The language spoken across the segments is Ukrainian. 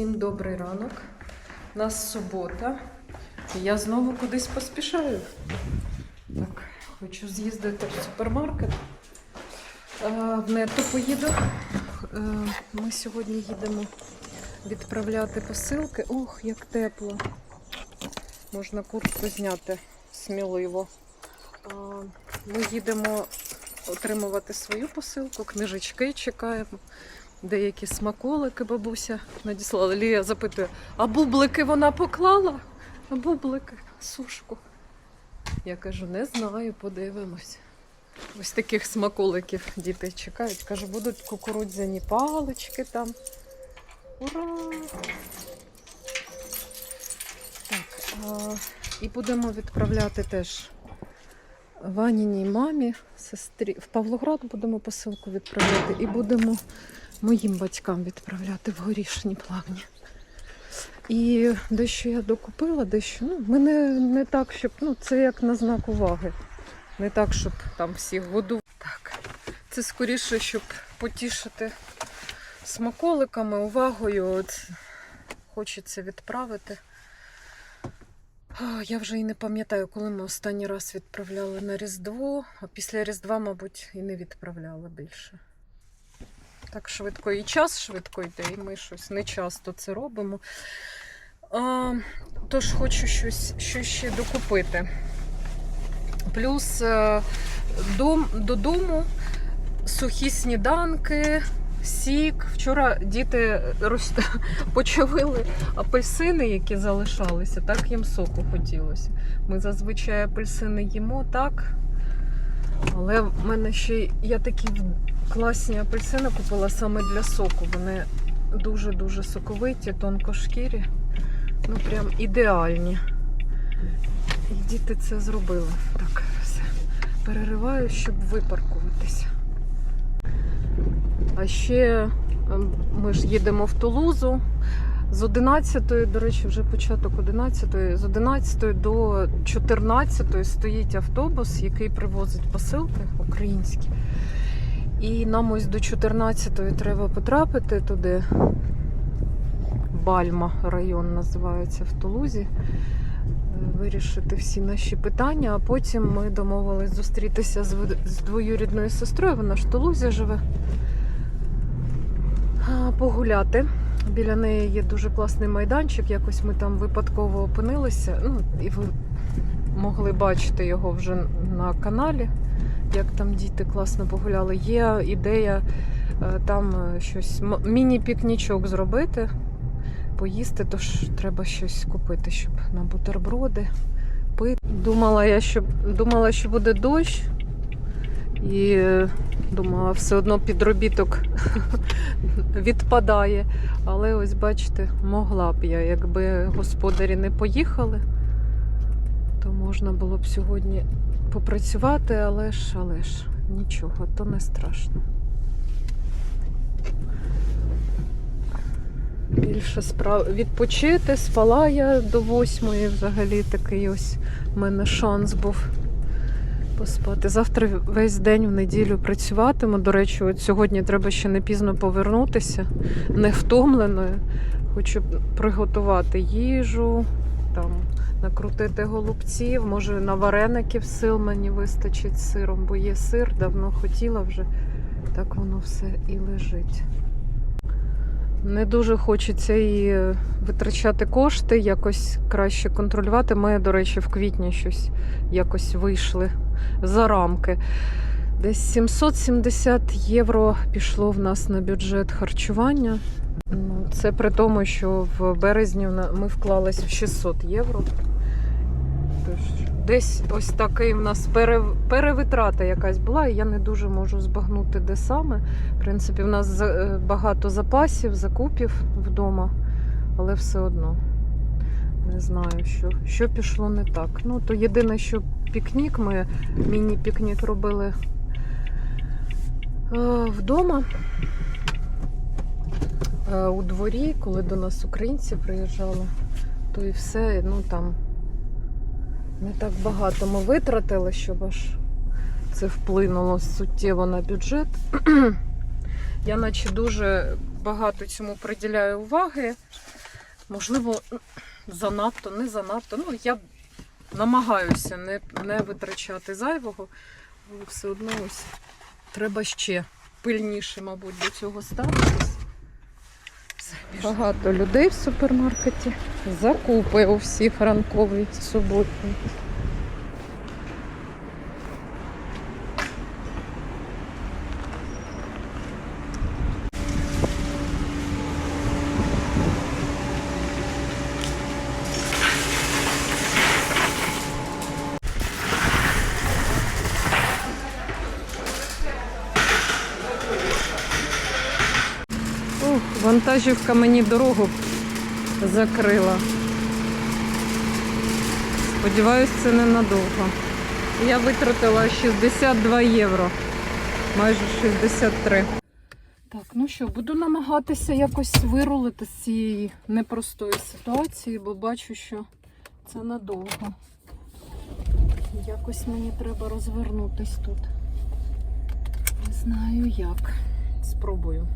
Всім добрий ранок. У нас субота. І я знову кудись поспішаю. Так, хочу з'їздити в супермаркет. Е, В нетто поїду. Е, Ми сьогодні їдемо відправляти посилки. Ох, як тепло. Можна куртку зняти сміливо. Е, Ми їдемо отримувати свою посилку, книжечки чекаємо. Деякі смаколики бабуся надіслала. Лія запитує, а бублики вона поклала? А бублики, сушку. Я кажу, не знаю, подивимось. Ось таких смаколиків діти чекають. Кажу, будуть кукурудзяні палички там. Ура! Так, а, і будемо відправляти теж Ваніній мамі, сестрі. В Павлоград будемо посилку відправляти і будемо моїм батькам відправляти в горішні плавні. І дещо я докупила, дещо. Ну, мене не так, щоб. Ну, це як на знак уваги. Не так, щоб там всіх годувати. Так. Це скоріше, щоб потішити смаколиками, увагою. От хочеться відправити. Я вже і не пам'ятаю, коли ми останній раз відправляли на Різдво, а після Різдва, мабуть, і не відправляли більше. Так швидко і час швидко йде, і ми щось не часто це робимо. А, тож хочу щось, щось ще докупити. Плюс е, дом, додому сухі сніданки, сік. Вчора діти роз... почавили апельсини, які залишалися, так їм соку хотілося. Ми зазвичай апельсини їмо так. Але в мене ще я такі класні апельсини купила саме для соку. Вони дуже-дуже соковиті, тонкошкірі. Ну прям ідеальні. І діти це зробили. Так, все. Перериваю, щоб випаркуватися. А ще ем, ми ж їдемо в Тулузу. З 11, до речі, вже початок 11, з 11 до 14 стоїть автобус, який привозить посилки українські. І нам ось до 14-ї треба потрапити туди. Бальма район називається в Тулузі. Е, Вирішити всі наші питання, а потім ми домовились зустрітися з двоюрідною сестрою. Вона ж в Тулузі живе. Погуляти. Біля неї є дуже класний майданчик. Якось ми там випадково опинилися. Ну, і ви могли бачити його вже на каналі, як там діти класно погуляли. Є ідея е, там е, щось міні-пікнічок зробити, поїсти, тож треба щось купити, щоб на бутерброди пити. Думала я, що думала, що буде дощ. І е, думала, все одно підробіток відпадає. Але ось бачите, могла б я, якби господарі не поїхали, то можна було б сьогодні попрацювати, але ж, але ж, нічого, то не страшно. Більше справ відпочити, спала я до восьмої взагалі такий ось в мене шанс був поспати. Завтра весь день в неділю працюватиму. До речі, от сьогодні треба ще не пізно повернутися, не втомленою. Хочу приготувати їжу, там, накрутити голубців, може на вареників сил мені вистачить сиром, бо є сир, давно хотіла вже. Так воно все і лежить. Не дуже хочеться і витрачати кошти, якось краще контролювати. Ми, до речі, в квітні щось якось вийшли за рамки. Десь 770 євро пішло в нас на бюджет харчування. Ну, Це при тому, що в березні ми вклались в 600 євро. Десь ось такий в нас пере- перевитрата якась була, і я не дуже можу збагнути, де саме. В принципі, в нас е, багато запасів, закупів вдома, але все одно не знаю, що, що пішло не так. Ну, то єдине, що пікнік, ми міні-пікнік робили вдома. Е, у дворі, коли до нас українці приїжджали, то і все, ну там не так багато ми витратили, щоб аж це вплинуло суттєво на бюджет. Я наче дуже багато цьому приділяю уваги. Можливо, занадто, не занадто. Ну, я намагаюся не, не витрачати зайвого, але все одно ось треба ще пильніше, мабуть, до цього ставитись. Багато людей в супермаркеті. Закупи у всіх ранкові суботні. Вантажівка мені дорогу закрила. Сподіваюсь, це ненадовго. Я витратила 62 євро. Майже 63. Так, ну що, буду намагатися якось вирулити з цієї непростої ситуації, бо бачу, що це надовго. Якось мені треба розвернутись тут. Не знаю як. Спробую.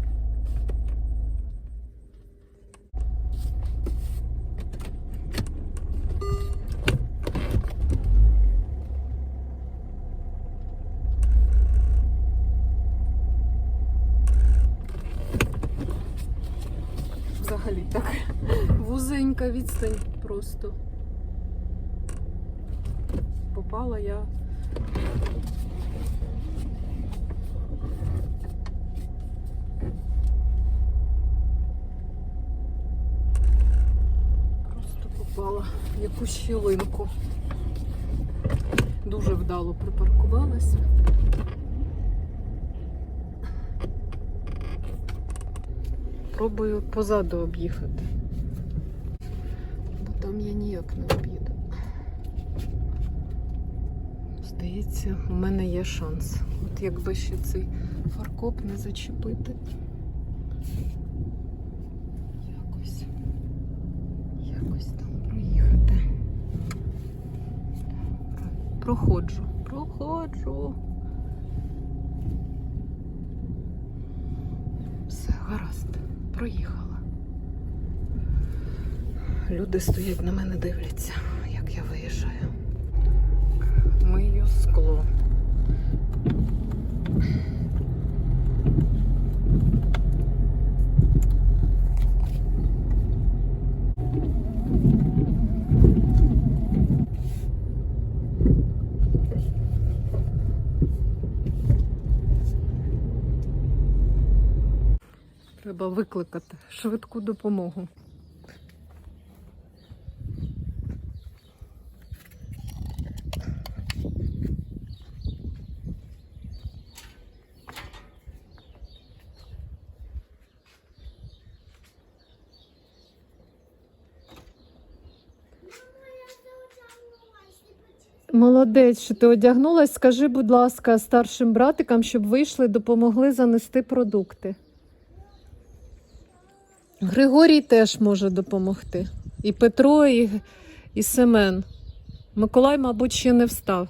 Взагалі так. Вузенька відстань просто. Попала я. Просто попала в якусь щілинку. Дуже вдало припаркувалася. Пробую позаду об'їхати. Там я ніяк не об'їду. Здається, у мене є шанс. От якби ще цей фаркоп не зачепити. Якось. Якось там проїхати. Проходжу. Проходжу. Все, гаразд. Проїхала. Люди стоять на мене, дивляться, як я виїжджаю. Мию скло. Треба викликати швидку допомогу. Молодець, що ти одягнулась. Скажи, будь ласка, старшим братикам, щоб вийшли, допомогли занести продукти. Григорій теж може допомогти. І Петро, і, і Семен. Миколай, мабуть, ще не встав.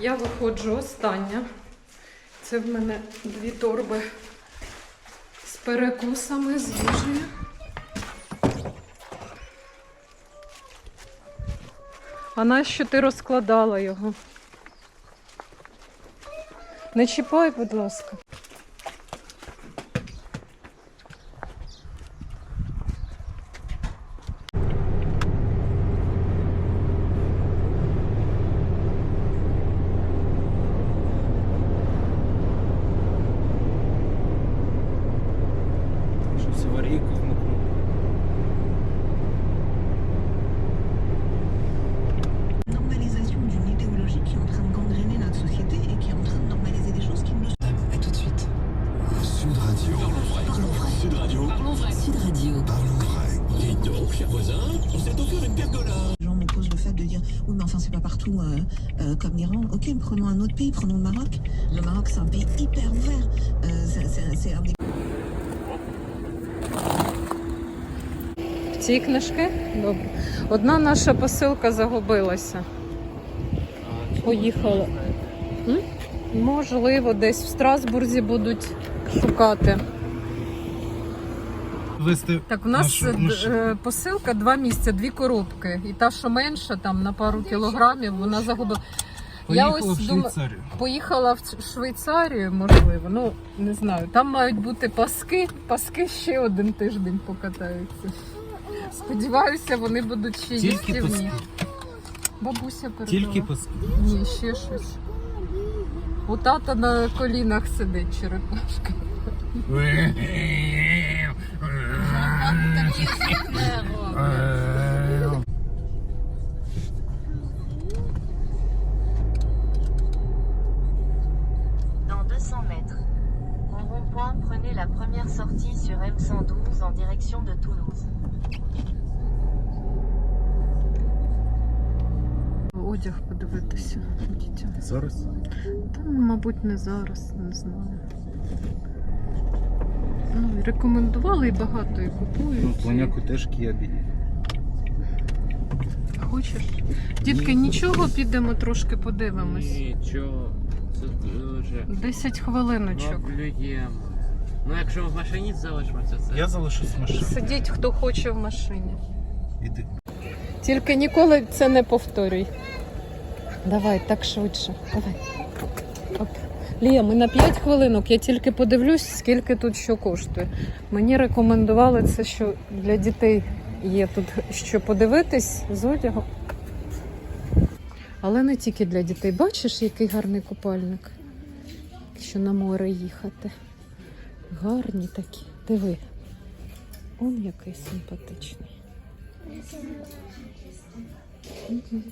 Я виходжу остання. Це в мене дві торби з перекусами, з їжею. А нащо ти розкладала його? Не чіпай, будь ласка. Sud Radio. Sud Radio. Parlons vrai. Dites donc, cher voisin, on s'est offert une pergola. Les gens m'opposent le fait de dire oui mais enfin c'est pas partout euh, euh, comme l'Iran. Ok prenons un autre pays, prenons le Maroc. Le Maroc c'est un pays hyper ouvert. Euh, c'est un des Ці книжки? Добре. Одна наша посилка загубилася. Поїхала. Можливо, десь в Страсбурзі будуть шукати. Вести Так, у нас Нашу е, машину. е, посилка два місця, дві коробки. І та, що менша, там на пару кілограмів, вона загубила. Я ось в думаю- Швейцарію. Поїхала в Швейцарію, можливо. Ну, не знаю. Там мають бути паски. Паски ще один тиждень покатаються. Сподіваюся, вони будуть ще Тільки їстівні. паски. Бабуся передала. Тільки паски. Ні, ще щось. У тата на колінах сидить черепашка. Dans 200 mètres. Au rond-point, prenez la première sortie sur M112 en direction de Toulouse. Одяг подивитися дітям. Зараз? Та, мабуть, не зараз, не знаю. Ну, рекомендували і багато і купують. Ну, планяку теж кіабі. Хочеш? Дітки, нічого, підемо трошки подивимось. Нічого, це дуже 10 хвилиночок. проблюємо. Ну, якщо в машині залишимося, це Я залишусь в машині. Сидіть, хто хоче в машині. Іди. Тільки ніколи це не повторюй. Давай, так швидше. Давай. Оп. Лія, ми на 5 хвилинок. Я тільки подивлюсь, скільки тут що коштує. Мені рекомендували це, що для дітей є тут що подивитись з одягом. Але не тільки для дітей. Бачиш, який гарний купальник, якщо на море їхати. Гарні такі. Диви. Он який симпатичний. Мгм.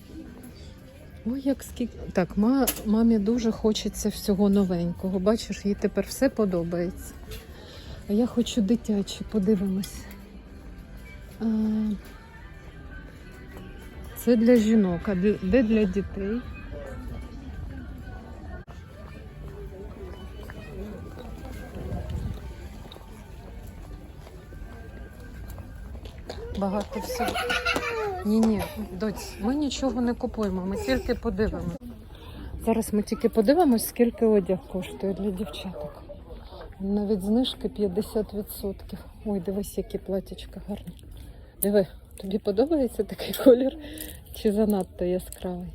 Ой, як скільки. Так, ма, мамі дуже хочеться всього новенького. Бачиш, їй тепер все подобається. А я хочу дитячі, подивимось. А, це для жінок, а де для дітей? Багато всього. Ні, ні, доць, ми нічого не купуємо, ми тільки подивимося. Зараз ми тільки подивимось, скільки одяг коштує для дівчаток. Навіть знижки 50%. Ой, дивись, які платічка гарні. Диви, тобі подобається такий колір? Чи занадто яскравий?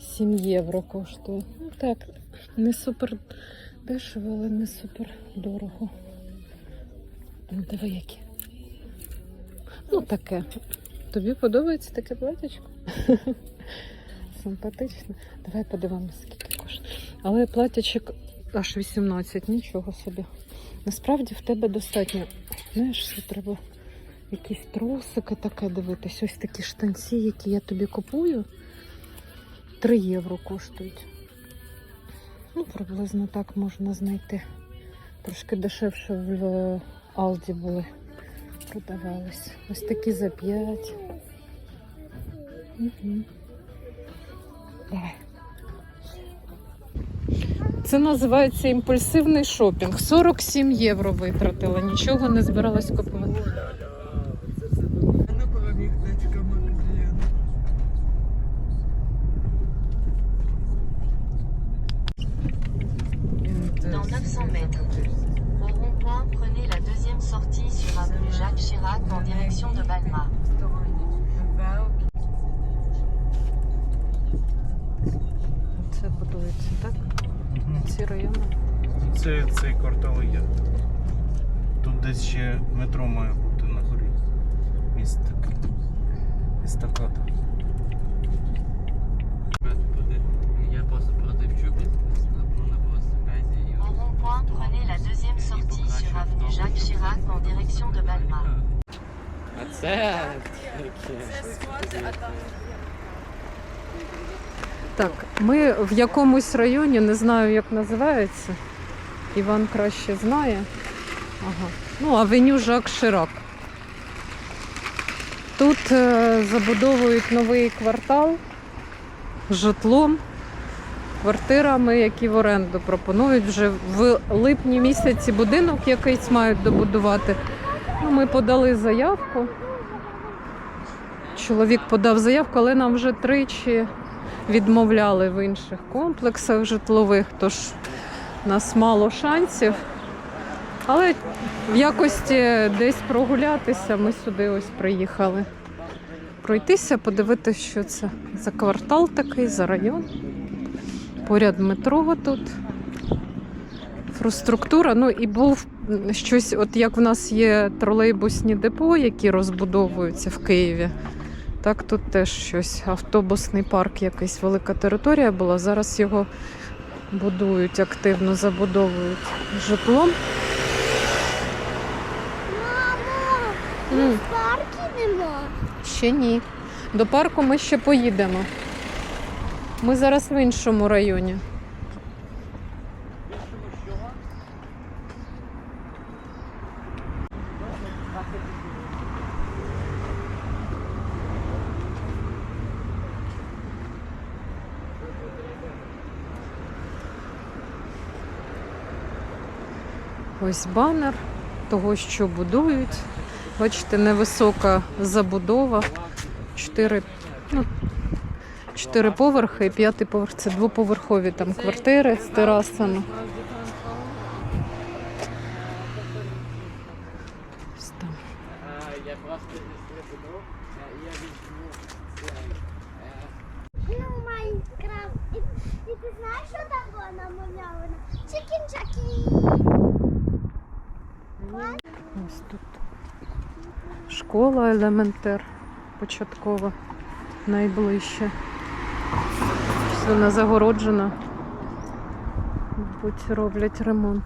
7 євро коштує. Так, не супер дешево, але не супер дорого. Ну, диви, які. Ну, таке. Тобі подобається таке платячко? Симпатично. Давай подивимося, скільки коштує. Але платячок аж 18, нічого собі. Насправді в тебе достатньо. Знаєш, що треба якісь трусики таке дивитись. Ось такі штанці, які я тобі купую. 3 євро коштують. Ну, приблизно так можна знайти. Трошки дешевше в Алді були продавались. Ось такі за 5. Угу. Давай. Це називається імпульсивний шопінг. 47 євро витратила, нічого не збиралась купувати. Dans 900 mètres. Au rond-point, prenez la deuxième sortie sur avenue Jacques Chirac en direction de Balma. Це будується, так? Мгм. Ці райони. Це цей квартал і є. Тут десь ще метро має бути на горі. Міст такий. Естакада. Я просто продавчу на, на велосипеді. і Au rond-point, prenez la deuxième sortie sur avenue Jacques Chirac en direction de Balma. А це таке. Так, ми в якомусь районі, не знаю, як називається. Іван краще знає. Ага. Ну, авеню Жак Ширак. Тут е, забудовують новий квартал житлом, квартирами, які в оренду пропонують. Вже в липні місяці будинок якийсь мають добудувати. Ну, ми подали заявку. Чоловік подав заявку, але нам вже тричі відмовляли в інших комплексах житлових, тож у нас мало шансів. Але в якості десь прогулятися ми сюди ось приїхали. Пройтися, подивитися, що це за квартал такий, за район. Поряд метро тут. Інфраструктура. Ну і був щось, от як в нас є тролейбусні депо, які розбудовуються в Києві. Так, тут теж щось. Автобусний парк, якийсь велика територія була. Зараз його будують активно, забудовують житло. Мамо, В парку нема. Ще ні. До парку ми ще поїдемо. Ми зараз в іншому районі. Ось банер того, що будують. Бачите, невисока забудова. Чотири, ну, чотири поверхи і п'ятий поверх це двоповерхові там квартири з терасами. Ось там. Я просто не слепну. Я візьму. Ну, Майнкрафт. І, і ти знаєш, що там було намальовано? Чикін-чакі. Ось тут школа елементар початкова, найближче. Ось Вона загороджена. Мабуть, роблять ремонт.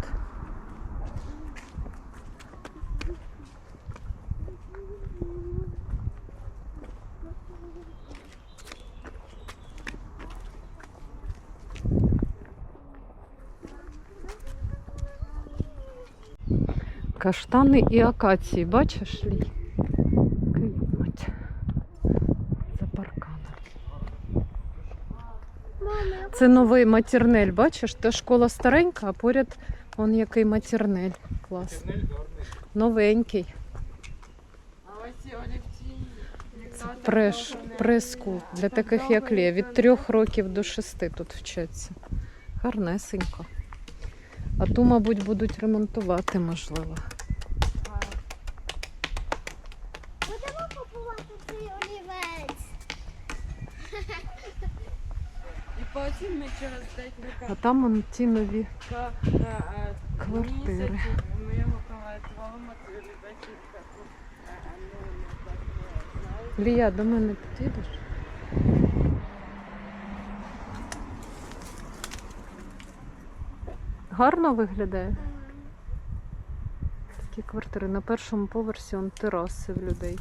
Каштани і акації, бачиш лі? Це новий матірнель, бачиш? Та школа старенька, а поряд он який матірнель. Клас. Новенький. Це преш, преску для таких як Лє. Від трьох років до шести тут вчаться. Гарнесенько. А ту, мабуть, будуть ремонтувати, можливо. Будемо купувати цей олівець. І потім ми через декілька А там он ті нові ка- е, квартири. місяців ми його колектували декілька. е, ну, так, е, Лія, до мене підійдеш? Гарно виглядає. Такі квартири. На першому поверсі он тераси в людей.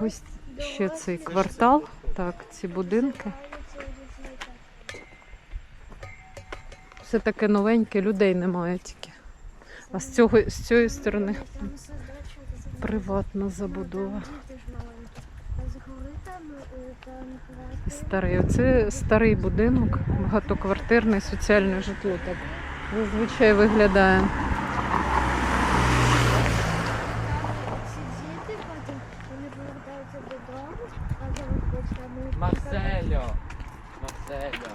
Так, ось ще цей квартал. Так, ці будинки. Все таке новеньке, людей немає тільки. А з, цього, з цієї сторони приватна забудова. І Старий. Оце старий будинок, багатоквартирне соціальне житло. Так зазвичай виглядає. Ці діти потім вони повертаються додому, а зараз бачите, ми Марселю. Марселю.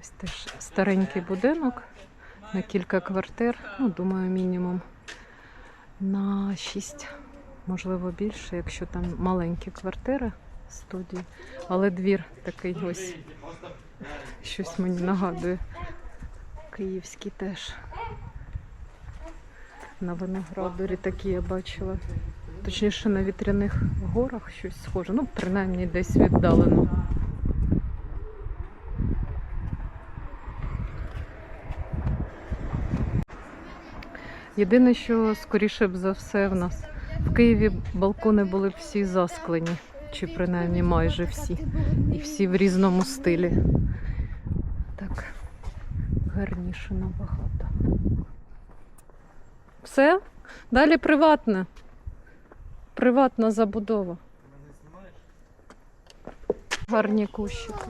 Ось теж старенький будинок на кілька квартир. Ну, думаю, мінімум на 6, можливо, більше, якщо там маленькі квартири студії. Але двір такий ось щось мені нагадує. Київський теж. На виноградарі такі я бачила. Точніше, на вітряних горах щось схоже. Ну, принаймні десь віддалено. Єдине, що скоріше б за все в нас в Києві балкони були б всі засклені, чи принаймні майже всі. І всі в різному стилі. Так, гарніше набагато. Все? Далі приватне. Приватна забудова. Гарні кущики.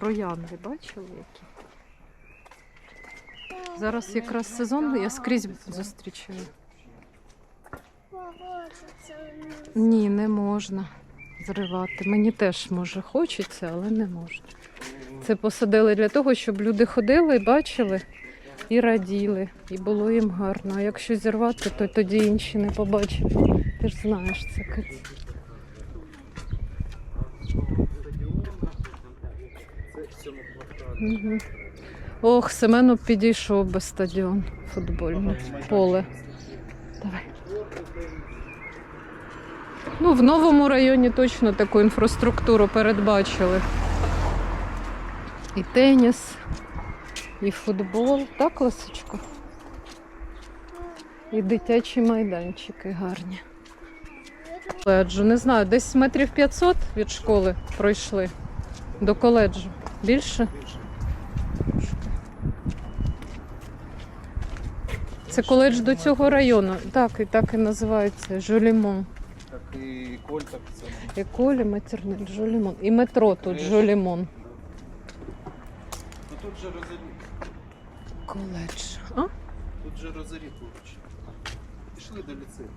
Троянди, бачили які? Зараз якраз сезон, я скрізь зустрічаю. Ні, не можна зривати. Мені теж може хочеться, але не можна. Це посадили для того, щоб люди ходили, бачили і раділи, і було їм гарно. А якщо зірвати, то тоді інші не побачать. Ти ж знаєш це каць. Угу. Ох, Семену підійшов би стадіон футбольний, поле. Давай. Ну, в новому районі точно таку інфраструктуру передбачили. І теніс, і футбол. Так, Ласочко? І дитячі майданчики гарні. Коледжу, не знаю, десь метрів 500 від школи пройшли до коледжу. Більше? Це коледж до цього району. Так, і так і називається Жолімон. Так і Коль так само. Еколі, матернель, Жолімон. І метро тут Жолімон. Ну тут же Розарі. Коледж. А? Тут же Розарі поруч. Пішли до ліцею.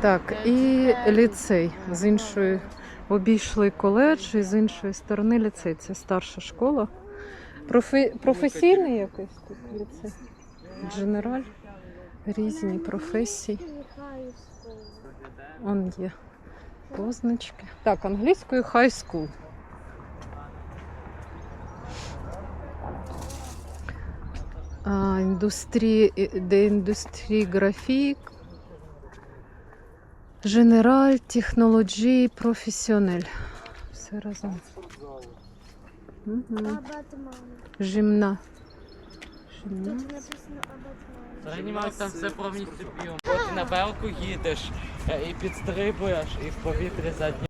Так, і ліцей. З іншої обійшли коледж, і з іншої сторони ліцей. Це старша школа. Профі... Професійний якийсь тут ліцей. Дженераль. Різні професії. Он є позначки. Так, англійською high school. А, індустрії, де індустрії графік, Женераль, технології, професіонель. Все разом. Угу. Жимна. Тут Жимна. написано Абатман. Займав там все повністю б'єм. Потім на белку їдеш е, і підстрибуєш, і в повітрі задні.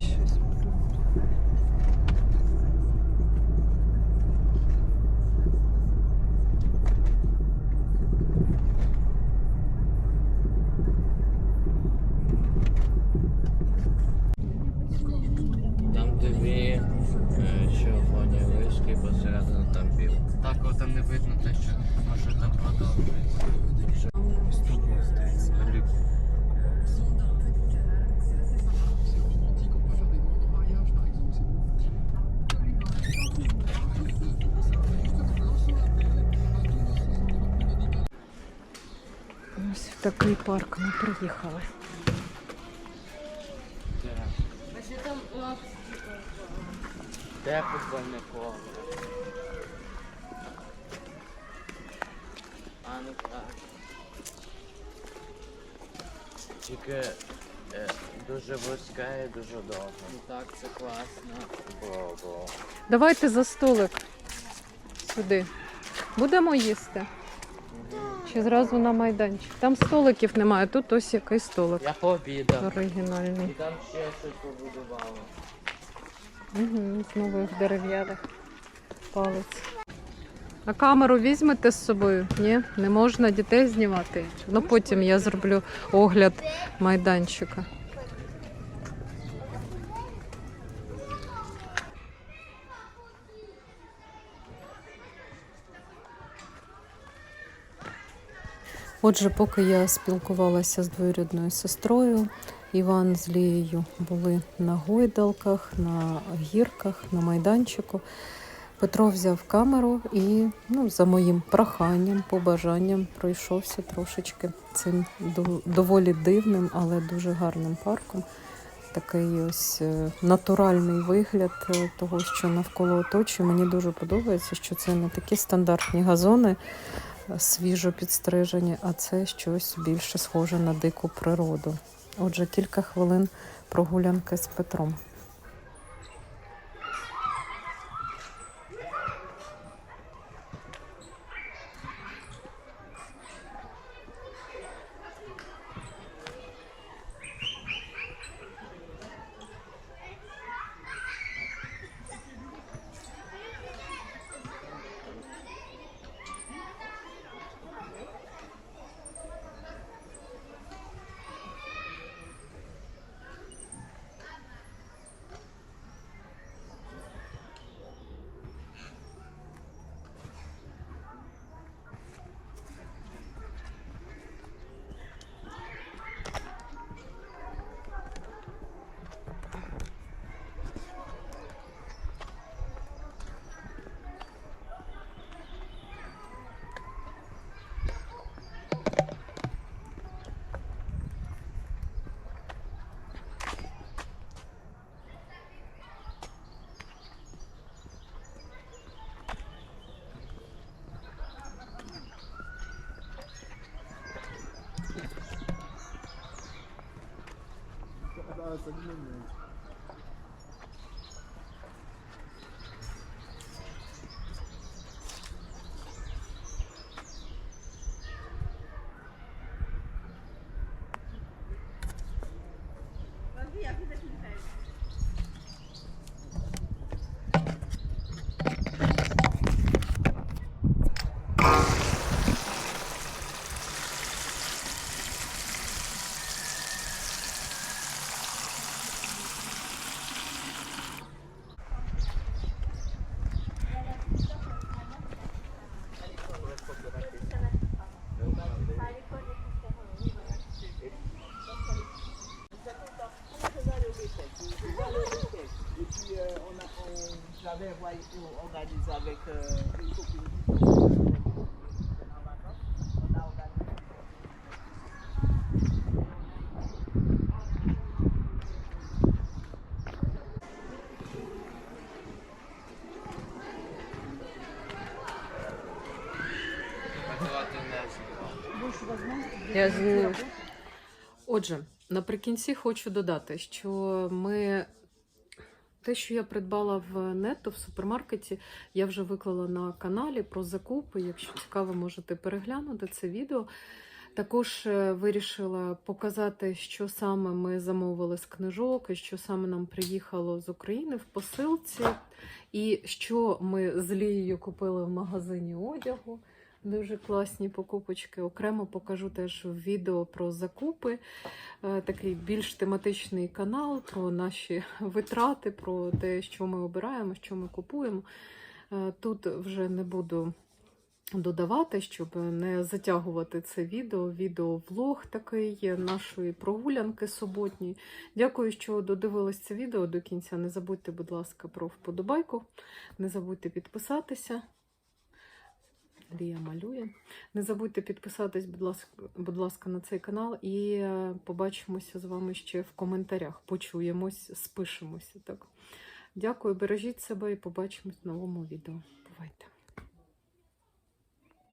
Такий парк ми приїхали. Де футбольне поле? А ну так. Тільки е, дуже вузьке і дуже довго. Ну так, це класно. Бо, бо. Давайте за столик сюди. Будемо їсти. Чи зразу на майданчик? Там столиків немає, тут ось який столик Я пообідав. І там ще щось побудувало. Угу, з нових дерев'яних палець. А камеру візьмете з собою? Ні, не можна дітей знімати. Ну потім я зроблю огляд майданчика. Отже, поки я спілкувалася з двоюрідною сестрою, Іван з Лією були на гойдалках, на гірках, на майданчику. Петро взяв камеру і, ну, за моїм проханням, побажанням, пройшовся трошечки цим доволі дивним, але дуже гарним парком. Такий ось е, натуральний вигляд е, того, що навколо оточує. Мені дуже подобається, що це не такі стандартні газони, свіжо підстрижені, а це щось більше схоже на дику природу. Отже, кілька хвилин прогулянки з Петром. How's the humor? on, avait organisé avec наприкінці хочу додати, що ми. Те, що я придбала в нетто в супермаркеті, я вже виклала на каналі про закупи. Якщо цікаво, можете переглянути це відео. Також е, вирішила показати, що саме ми замовили з книжок, і що саме нам приїхало з України в посилці, і що ми з Лією купили в магазині одягу. Дуже класні покупочки. Окремо покажу теж відео про закупи. Е, Такий більш тематичний канал про наші витрати, про те, що ми обираємо, що ми купуємо. Е, Тут вже не буду додавати, щоб не затягувати це відео. Відеовлог такий нашої прогулянки суботньої. Дякую, що додивились це відео до кінця. Не забудьте, будь ласка, про вподобайку. Не забудьте підписатися. Лія малює. Не забудьте підписатись, будь ласка, будь ласка, на цей канал і е, побачимося з вами ще в коментарях. Почуємось, спишемося. Так. Дякую, бережіть себе і побачимось в новому відео. Бувайте!